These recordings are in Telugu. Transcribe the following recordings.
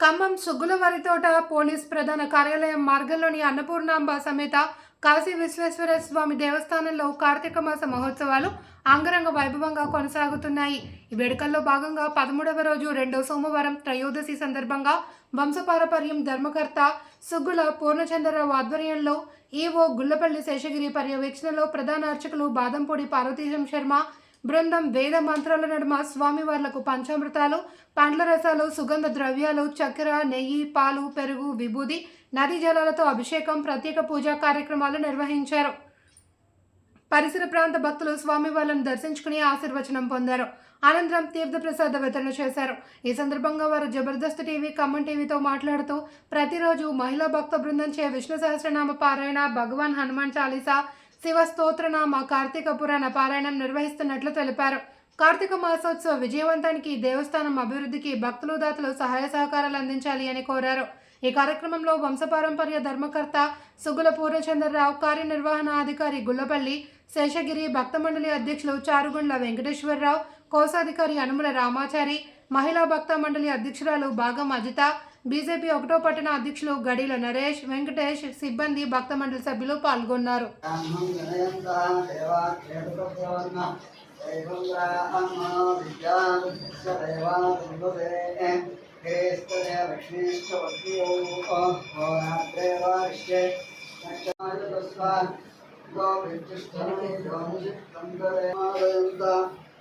ఖమ్మం సుగ్గులవారితోట పోలీస్ ప్రధాన కార్యాలయం మార్గంలోని అన్నపూర్ణాంబ సమేత కాశీ విశ్వేశ్వర స్వామి దేవస్థానంలో కార్తీక మాస మహోత్సవాలు అంగరంగ వైభవంగా కొనసాగుతున్నాయి. ఈ వేడుకల్లో భాగంగా పదమూడవ రోజు రెండో సోమవారం త్రయోదశి సందర్భంగా వంశపారపర్యం ధర్మకర్త సుగ్గుల పూర్ణచంద్రరావు ఆధ్వర్యంలో ఈవో గుల్లపల్లి శేషగిరి పర్యవేక్షణలో ప్రధాన అర్చకులు బాదంపూడి పార్వతీశం శర్మ బృందం వేద మంత్రాల నడుమ స్వామివార్లకు పంచామృతాలు పండ్ల రసాలు సుగంధ ద్రవ్యాలు చక్కెర నెయ్యి పాలు పెరుగు విభూది నదీ జలాలతో అభిషేకం ప్రత్యేక పూజా కార్యక్రమాలు నిర్వహించారు. పరిసర ప్రాంత భక్తులు స్వామివార్లను దర్శించుకుని ఆశీర్వచనం పొందారు. అనంతరం తీర్థప్రసాద వితరణ చేశారు. ఈ సందర్భంగా వారు జబర్దస్త్ టీవీ ఖమ్మం టీవీతో మాట్లాడుతూ ప్రతిరోజు మహిళా భక్త బృందం చే విష్ణు సహస్రనామ పారాయణ భగవాన్ హనుమాన్ చాలీసా శివ స్తోత్రనామ కార్తీక పురాణ పారాయణం నిర్వహిస్తున్నట్లు తెలిపారు. కార్తీక మాసోత్సవ విజయవంతానికి దేవస్థానం అభివృద్ధికి భక్తులు దాతలు సహాయ సహకారాలు అందించాలి అని కోరారు. ఈ కార్యక్రమంలో వంశపారంపర్య ధర్మకర్త సుగుల పూర్ణచంద్రరావు కార్యనిర్వహణ అధికారి గుల్లపల్లి శేషగిరి భక్త మండలి అధ్యక్షులు చారుగుండ్ల వెంకటేశ్వరరావు కోశాధికారి అనుముల రామాచారి మహిళా భక్త మండలి అధ్యక్షురాలు భాగం అజిత బీజేపీ ఒకటో పట్టణ అధ్యక్షులు గడిల నరేష్ వెంకటేష్ సిబ్బంది భక్త మండలి సభ్యులు పాల్గొన్నారు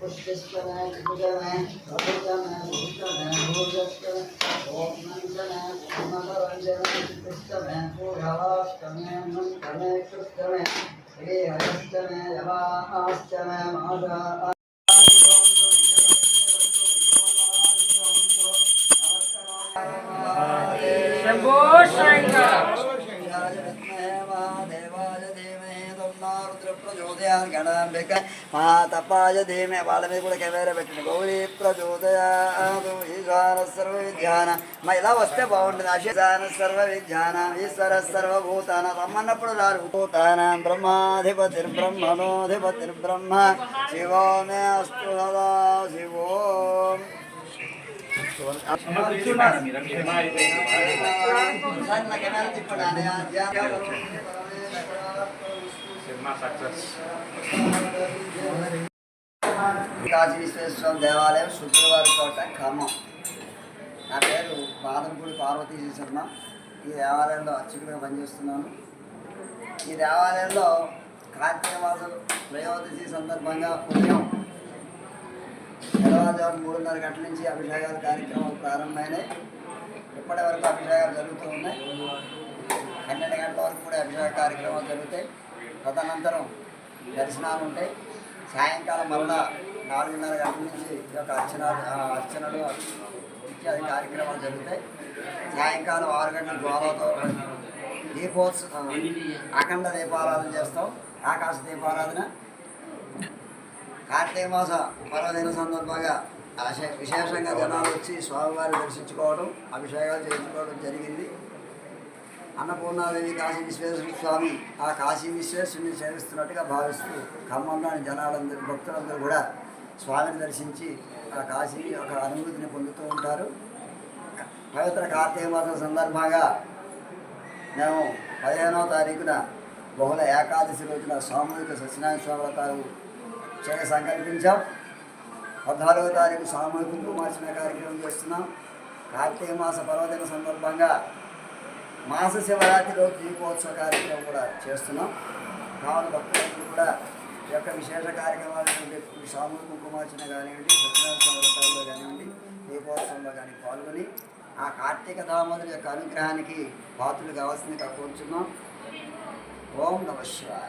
గో విద్యుష్టమే గోముషిత్తం దరేమాదయంత రాత్యాయనాది విష్ణే గంగ గోగర్ తపాయ ధీమే వాళ్ళ మీద కూడా కెమెరా పెట్టిన గౌరీ ప్రచోదయాదు ఈశాన సర్వ విధ్యాన మా ఇలా వస్తే బాగుంటుంది అశీశాన సర్వ విధ్యాన ఈశ్వర సర్వభూతాన రమ్మన్నప్పుడు రారు భూతాన బ్రహ్మాధిపతి బ్రహ్మణోధిపతి బ్రహ్మ శివో మే అస్తు సదా శివో కాశీ విశ్వేశ్వర దేవాలయం శుక్రవారి కోట ఖమ్మం. నా పేరు బాదంపూడి పార్వతీ శర్మ. ఈ దేవాలయంలో అర్చకుడిగా పనిచేస్తున్నాను. ఈ దేవాలయంలో కార్తీక మాసం త్రయోదశి సందర్భంగా ఉదయం తెల్లవారుజాము మూడున్నర గంటల నుంచి అభిషేకాల కార్యక్రమాలు ప్రారంభమైనాయి. ఇప్పటి వరకు అభిషేకాలు జరుగుతూ ఉన్నాయి. పన్నెండు గంటల వరకు కూడా అభిషేక కార్యక్రమాలు జరుగుతాయి. తదనంతరం దర్శనాలు ఉంటాయి. సాయంకాలం మళ్ళా నాలుగున్నర గంటల నుంచి ఈ యొక్క అర్చన అర్చనలు ఇత్యాది కార్యక్రమాలు జరుగుతాయి. సాయంకాలం ఆరు గంటల జ్వాలతో దీపోత్స అఖండ దీపారాధన చేస్తాం. ఆకాశ దీపారాధన. కార్తీక మాస పర్వదిన సందర్భంగా విశేషంగా జనాలు వచ్చి స్వామివారిని దర్శించుకోవడం అభిషేకాలు చేయించుకోవడం జరిగింది. అన్నపూర్ణాదేవి కాశీ విశ్వేశ్వర స్వామి ఆ కాశీ విశ్వేశ్వరుని సేవిస్తున్నట్టుగా భావిస్తూ ఖమ్మంలోని జనాలందరూ భక్తులందరూ కూడా స్వామిని దర్శించి ఆ కాశీ యొక్క అనుభూతిని పొందుతూ ఉంటారు. పవిత్ర కార్తీక మాసం సందర్భంగా మేము పదిహేనవ తారీఖున బహుళ ఏకాదశి రోజున సామూహిక సత్యనారాయణ స్వామి వ్రతాలు చేయ సంకల్పించాం. పద్నాలుగో తారీఖు సామూహిక మార్చిన కార్యక్రమం చేస్తున్నాం. కార్తీక మాస పర్వదిన సందర్భంగా మాస శివరాత్రిలో దీపోత్సవ కార్యక్రమం కూడా చేస్తున్నాం. కావున భక్తులందరూ కూడా ఈ యొక్క విశేష కార్యక్రమాలు సామూహిక కుంకుమార్చన కానివ్వండి సత్యనారాయణ వ్రతాల్లో కానివ్వండి దీపోత్సవంలో కానీ పాల్గొని ఆ కార్తీక దామోదరు యొక్క అనుగ్రహానికి పాత్రలు కావాల్సిందిగా కోరుచున్నాం. ఓం నమ శివాయ.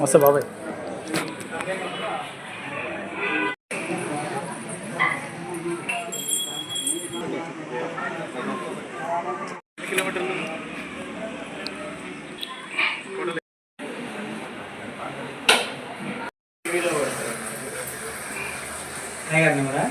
వస్తా బాబాయ్. నెంబర్?